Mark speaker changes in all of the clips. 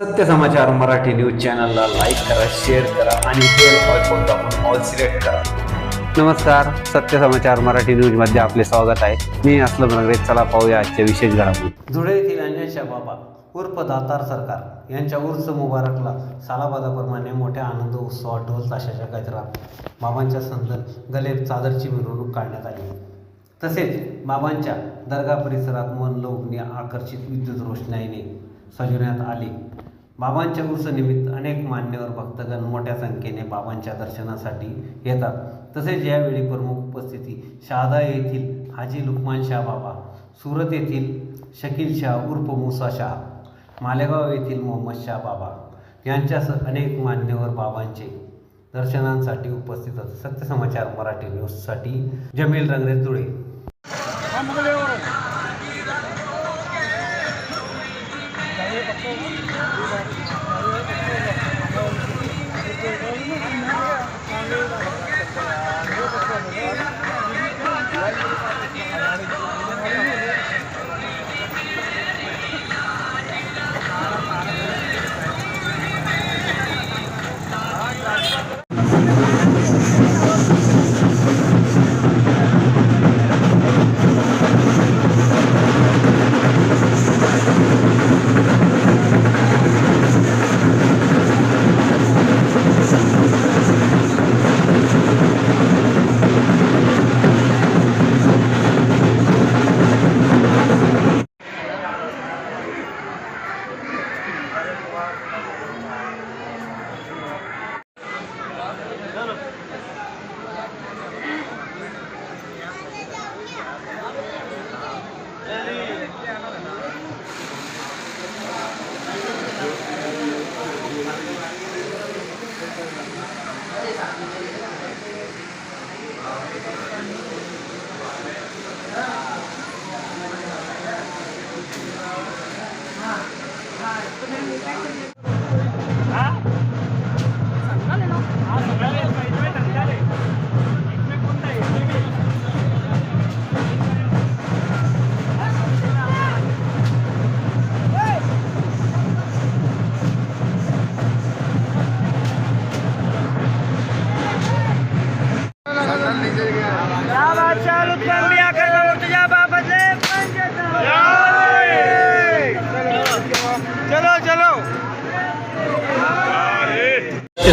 Speaker 1: सत्य समाचार मराठी न्यूज चॅनलला लाईक करा शेअर करा आणि बेल आयकॉन दाबून ऑल सिलेक्ट करा. नमस्कार सत्य समाचार मराठी न्यूजमध्ये आपले स्वागत आहे. मी असलम नगरे चला पाहूया आजच्या विशेष घडामोडी.
Speaker 2: धुळे येथील अंजनशा बाबा उर्फ दातार सरकार यांच्या उर्स मुबारकला सालाबादाप्रमाणे मोठ्या आनंद उत्सवात ढोल ताशाच्या गजरात बाबांच्या संदर्भ गलेब चादरची मिरवणूक काढण्यात आली. तसेच बाबांच्या दर्गा परिसरात मन लोकने आकर्षित विद्युत रोषणाईने सजवण्यात आली. बाबांच्या उर्सनिमित्त अनेक मान्यवर भक्तगण मोठ्या संख्येने बाबांच्या दर्शनासाठी येतात. तसेच यावेळी प्रमुख उपस्थिती शहादा येथील हाजी लुकमान शाह बाबा सुरत येथील शकील शाह उर्फ मुसा शाह मालेगाव येथील मोहम्मद शाह बाबा यांच्यासह अनेक मान्यवर बाबांचे दर्शनांसाठी उपस्थित होते. सत्य समाचार मराठी न्यूजसाठी जमील रंगरे धुळे.
Speaker 1: सत्य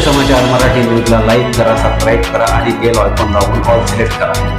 Speaker 1: समाचार मराठी न्यूजला लाईक करा सबस्क्राईब करा आणि बेल ऑयकॉन दाबून ऑल सिलेक्ट करा.